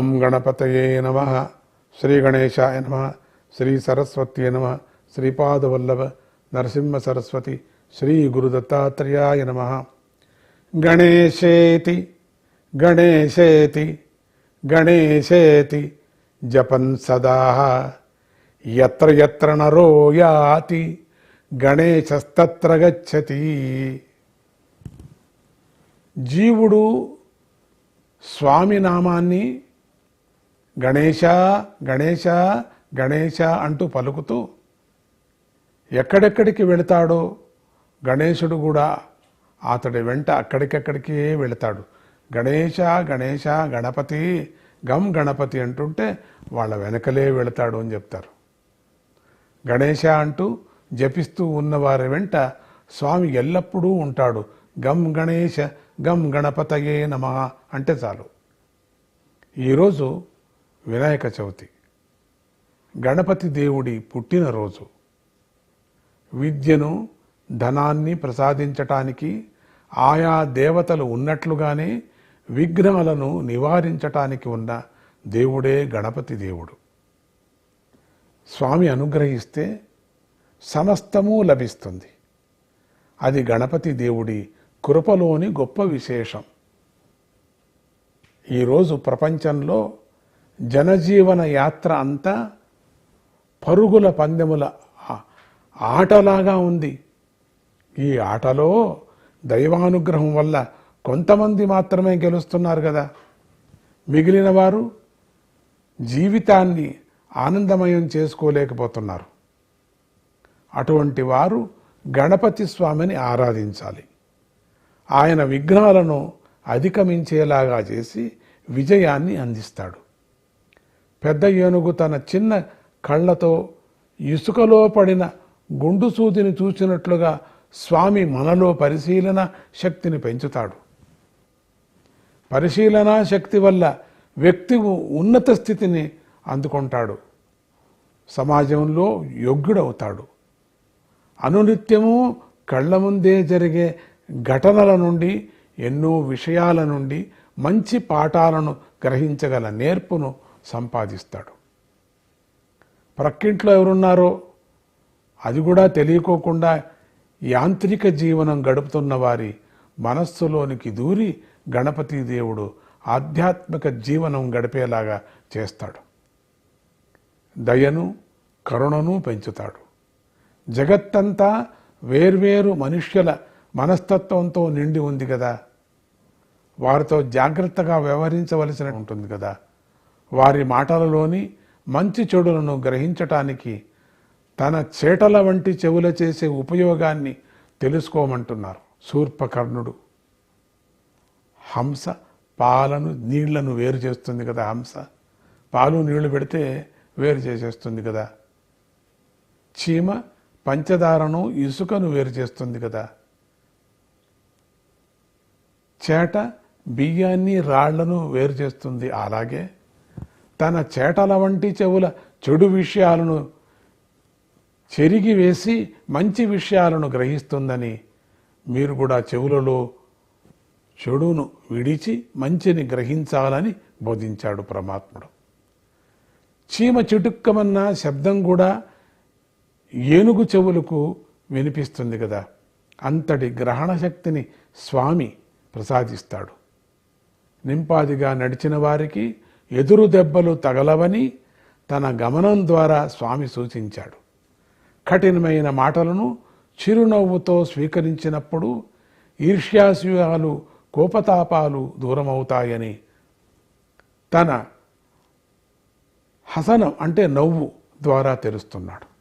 గం గణపతయే నమ శ్రీ గణేశాయ నమ శ్రీ సరస్వత్యే నమ శ్రీపాదవల్లభ నరసింహ సరస్వతి శ్రీ గురుదత్తాత్రేయాయ నమ గణేశేతి గణేశేతి గణేశేతి జపన్ సదా ఎత్ర ఎత్ర నరో యాతి గణేశస్తత్ర గచ్చతి జీవుడు స్వామి నామాన్ని గణేశ గణేశ గణేశ అంటూ పలుకుతూ ఎక్కడెక్కడికి వెళతాడో గణేశుడు కూడా అతడి వెంట అక్కడికక్కడికే వెళతాడు. గణేశ గణేశ గణపతి గం గణపతి అంటుంటే వాళ్ళ వెనకలే వెళతాడు అని చెప్తారు. గణేశ అంటూ జపిస్తూ ఉన్నవారి వెంట స్వామి ఎల్లప్పుడూ ఉంటాడు. గం గణేశ గం గణపతయే నమ అంటే చాలు. ఈరోజు వినాయక చవితి. గణపతి దేవుడి పుట్టినరోజు విద్యను ధనాన్ని ప్రసాదించటానికి ఆయా దేవతలు ఉన్నట్లుగానే విఘ్నాలను నివారించటానికి ఉన్న దేవుడే గణపతి దేవుడు. స్వామి అనుగ్రహిస్తే సమస్తము లభిస్తుంది. అది గణపతి దేవుడి కృపలోని గొప్ప విశేషం. ఈరోజు ప్రపంచంలో జనజీవన యాత్ర అంతా పరుగుల పందెముల ఆటలాగా ఉంది. ఈ ఆటలో దైవానుగ్రహం వల్ల కొంతమంది మాత్రమే గెలుస్తున్నారు కదా. మిగిలిన వారు జీవితాన్ని ఆనందమయం చేసుకోలేకపోతున్నారు. అటువంటి వారు గణపతి స్వామిని ఆరాధించాలి. ఆయన విఘ్నాలను అధిగమించేలాగా చేసి విజయాన్ని అందిస్తాడు. పెద్ద ఏనుగు తన చిన్న కళ్ళతో ఇసుకలో పడిన గుండు సూదిని చూసినట్లుగా స్వామి మనలో పరిశీలన శక్తిని పెంచుతాడు. పరిశీలనా శక్తి వల్ల వ్యక్తి ఉన్నత స్థితిని అందుకుంటాడు. సమాజంలో యోగ్యుడవుతాడు. అనునిత్యము కళ్ళ ముందే జరిగే ఘటనల నుండి ఎన్నో విషయాల నుండి మంచి పాఠాలను గ్రహించగల నేర్పును సంపాదిస్తాడు. ప్రక్కింట్లో ఎవరున్నారో అది కూడా తెలియకోకుండా యాంత్రిక జీవనం గడుపుతున్న వారి మనస్సులోనికి దూరి గణపతి దేవుడు ఆధ్యాత్మిక జీవనం గడిపేలాగా చేస్తాడు. దయను కరుణను పెంచుతాడు. జగత్తంతా వేర్వేరు మనుష్యుల మనస్తత్వంతో నిండి ఉంది కదా. వారితో జాగ్రత్తగా వ్యవహరించవలసిన ఉంటుంది కదా. వారి మాటలలోని మంచి చెడులను గ్రహించటానికి తన చేటల వంటి చెవుల చేసే ఉపయోగాన్ని తెలుసుకోమంటున్నారు శూర్పకర్ణుడు. హంస పాలను నీళ్ళను వేరు చేస్తుంది కదా హంస. పాలు నీళ్ళు పెడితే వేరు చేసేస్తుంది కదా. చీమ పంచదారను ఇసుకను వేరు చేస్తుంది కదా. చేట బియ్యాన్ని రాళ్ళను వేరు చేస్తుంది. అలాగే తన చేటల వంటి చెవుల చెడు విషయాలను చెరిగి వేసి మంచి విషయాలను గ్రహిస్తుందని మీరు కూడా చెవులలో చెడును విడిచి మంచిని గ్రహించాలని బోధించాడు పరమాత్ముడు. చీమ చిటుక్కమన్న శబ్దం కూడా ఏనుగు చెవులకు వినిపిస్తుంది కదా అంతటి గ్రహణ శక్తిని స్వామి ప్రసాదిస్తాడు. నింపాదిగా నడిచిన వారికి ఎదురు దెబ్బలు తగలవని తన గమనం ద్వారా స్వామి సూచించాడు. కఠినమైన మాటలను చిరునవ్వుతో స్వీకరించినప్పుడు ఈర్ష్యాశయాలు కోపతాపాలు దూరమవుతాయని తన హసనం అంటే నవ్వు ద్వారా తెలుస్తున్నాడు.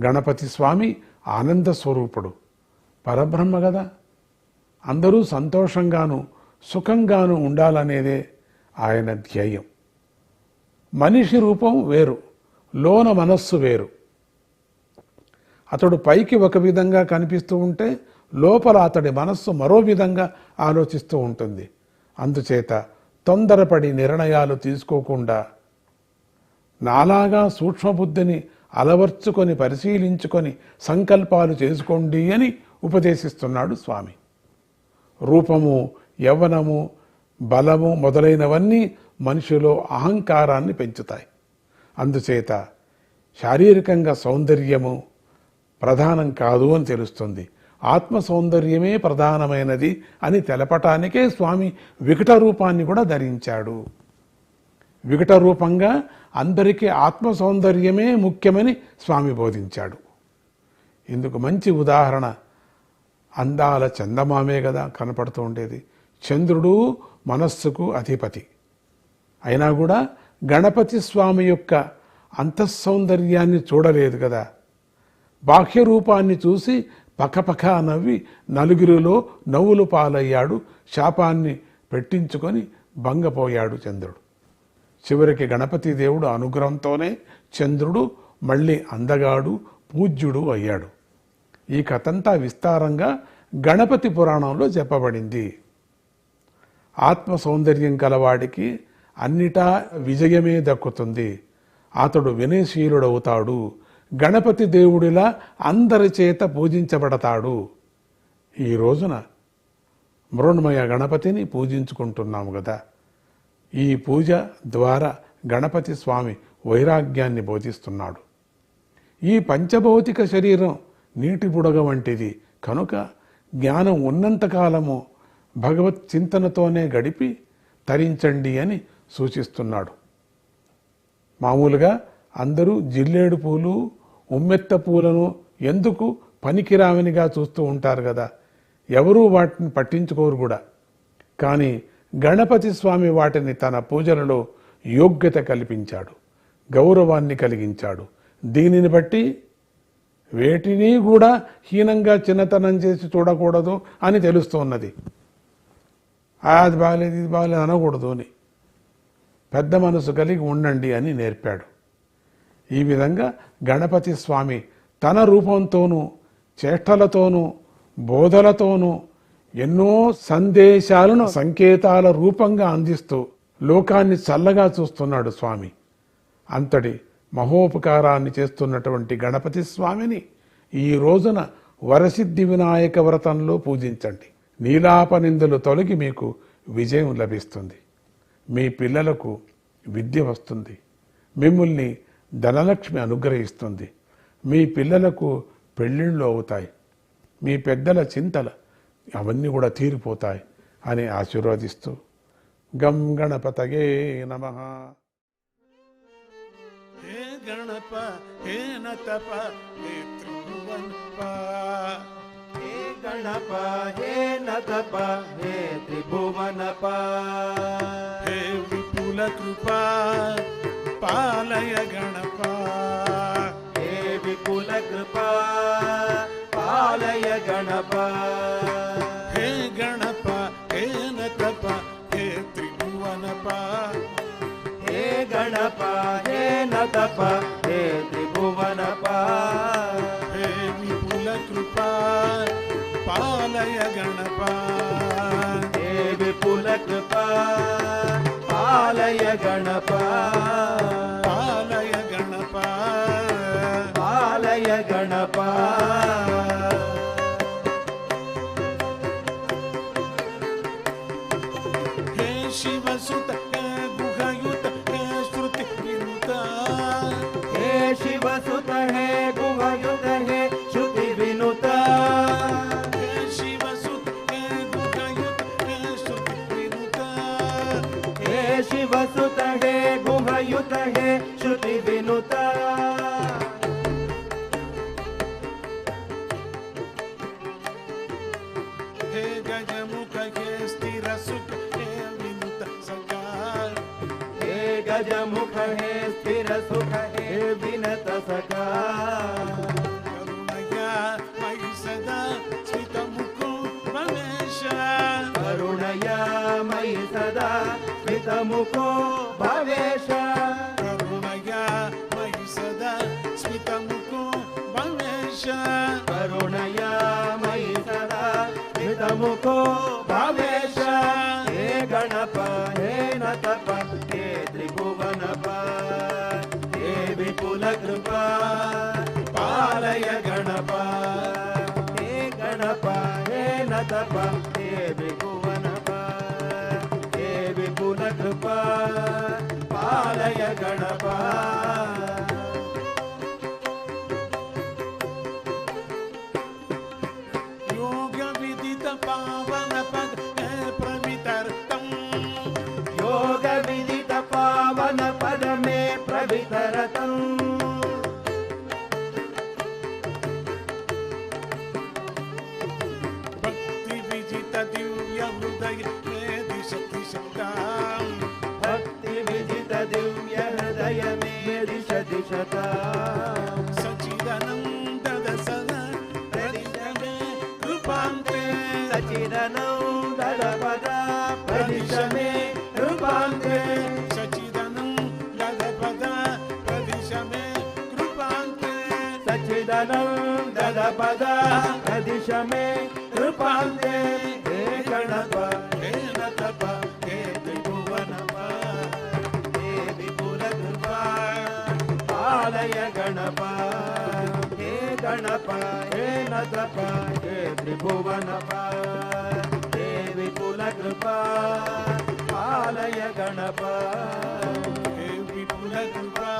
గణపతి స్వామి ఆనంద స్వరూపుడు. పరబ్రహ్మ కదా అందరూ సంతోషంగాను సుఖంగాను ఉండాలనేదే ఆయన ధ్యేయం. మనిషి రూపం వేరు లోన మనస్సు వేరు. అతడు పైకి ఒక విధంగా కనిపిస్తూ ఉంటే లోపల అతడి మనస్సు మరో విధంగా ఆలోచిస్తూ ఉంటుంది. అందుచేత తొందరపడి నిర్ణయాలు తీసుకోకుండా నాలాగా సూక్ష్మబుద్ధిని అలవర్చుకొని పరిశీలించుకొని సంకల్పాలు చేసుకోండి అని ఉపదేశిస్తున్నాడు స్వామి. రూపము యవ్వనము బలము మొదలైనవన్నీ మనిషిలో అహంకారాన్ని పెంచుతాయి. అందుచేత శారీరకంగా సౌందర్యము ప్రధానం కాదు అని తెలుస్తుంది. ఆత్మ సౌందర్యమే ప్రధానమైనది అని తెలపటానికే స్వామి వికట రూపాన్ని కూడా ధరించాడు. వికట రూపంగా అందరికీ ఆత్మ సౌందర్యమే ముఖ్యమని స్వామి బోధించాడు. ఇందుకు మంచి ఉదాహరణ అందాల చందమామే కదా కనపడుతూ ఉండేది. చంద్రుడు మనస్సుకు అధిపతి. అయినా కూడా గణపతి స్వామి యొక్క అంతఃసౌందర్యాన్ని చూడలేదు కదా. బాహ్య రూపాన్ని చూసి పకపక నవ్వి నలుగురిలో నవ్వులు పాలయ్యాడు శాపాన్ని పెట్టించుకొని భంగపోయాడు చంద్రుడు. చివరికి గణపతి దేవుడు అనుగ్రహంతోనే చంద్రుడు మళ్ళీ అందగాడు పూజ్యుడు అయ్యాడు. ఈ కథంతా విస్తారంగా గణపతి పురాణంలో చెప్పబడింది. ఆత్మ సౌందర్యం కలవాడికి అన్నిటా విజయమే దక్కుతుంది. అతడు వినయశీలుడవుతాడు. గణపతి దేవుడిలా అందరి చేత పూజించబడతాడు. ఈ రోజున మృణ్మయ గణపతిని పూజించుకుంటున్నాము కదా ఈ పూజ ద్వారా గణపతి స్వామి వైరాగ్యాన్ని బోధిస్తున్నాడు. ఈ పంచభౌతిక శరీరం నీటి బుడగ వంటిది. కనుక జ్ఞానం ఉన్నంతకాలము భగవత్ చింతనతోనే గడిపి తరించండి అని సూచిస్తున్నాడు. మామూలుగా అందరూ జిల్లేడు పూలు ఉమ్మెత్త పూలను ఎందుకు పనికిరావనిగా చూస్తూ ఉంటారు కదా? ఎవరూ వాటిని పట్టించుకోరు కూడా. కానీ గణపతి స్వామి వాటిని తన పూజలలో యోగ్యత కల్పించాడు గౌరవాన్ని కలిగించాడు. దీనిని బట్టి వేటిని కూడా హీనంగా చిన్నతనం చేసి చూడకూడదు అని తెలుస్తున్నది అది బాగలేదు ఇది బాగలేదు అనకూడదు అని. పెద్ద మనసు కలిగి ఉండండి అని నేర్పాడు. ఈ విధంగా గణపతి స్వామి తన రూపంతోనూ చేష్టలతోనూ బోధలతోనూ ఎన్నో సందేశాలను సంకేతాల రూపంగా అందిస్తూ లోకాన్ని చల్లగా చూస్తున్నాడు స్వామి. అంతటి మహోపకారాన్ని చేస్తున్నటువంటి గణపతి స్వామిని ఈ రోజున వరసిద్ధి వినాయక వ్రతంలో పూజించండి. నీలాపనిందులు తొలగి మీకు విజయం లభిస్తుంది. మీ పిల్లలకు విద్య వస్తుంది. మిమ్మల్ని ధనలక్ష్మి అనుగ్రహిస్తుంది. మీ పిల్లలకు పెళ్ళిళ్ళు అవుతాయి. మీ పెద్దల చింతల అవన్నీ కూడా తీరిపోతాయి అని ఆశీర్వదిస్తూ గం గణపతగే నమ. గణప హే నతప హే త్రిభువన్ गणप हे नतप हे त्रिभुवनप हे विपुलकृपा पालय गणप हे विपुलकृपा पालय गणप हे गणप हे नतप हे त्रिभुवनप हे गणप हे नतप हे त्रिभुवनपा ಗಣಪ गजमुख हे स्थिर सुख हे विनत सका करुणया मयि सदा स्मितमुखो रमेश करुणया मयि सदा स्मितमुखो भवेश। करुणया मयि सदा स्मितमुखो रमेश करुणया मयि सदा स्मितमुखो ಜಯ ಗಣಪ ಹೇ ಗಣಪ ಹೇ ನತಪ ಹೇ ವಿಭುವನಪ ಹೇ ವಿಪುಲ ಕೃಪ ಪಾಲಯ ಗಣಪ ಪದ ಅಧಿಶ ಮೇ ಕೃಪಾಂತೆ ಹೇ ಗಣಪ ಹೇ ನತಪ ಹೇ ತ್ರಿಭುವನಪ ಹೇ ವಿಪುಲ ಕೃಪಾ ಆಲಯ ಗಣಪ ಹೇ ಗಣಪ ಹೇ ನತಪ ಹೇ ತ್ರಿಭುವನಪ ಹೇ ವಿಪುಲ ಕೃಪಾ ಆಲಯ ಗಣಪ ಹೇ ವಿಪುಲ ಕೃಪಾ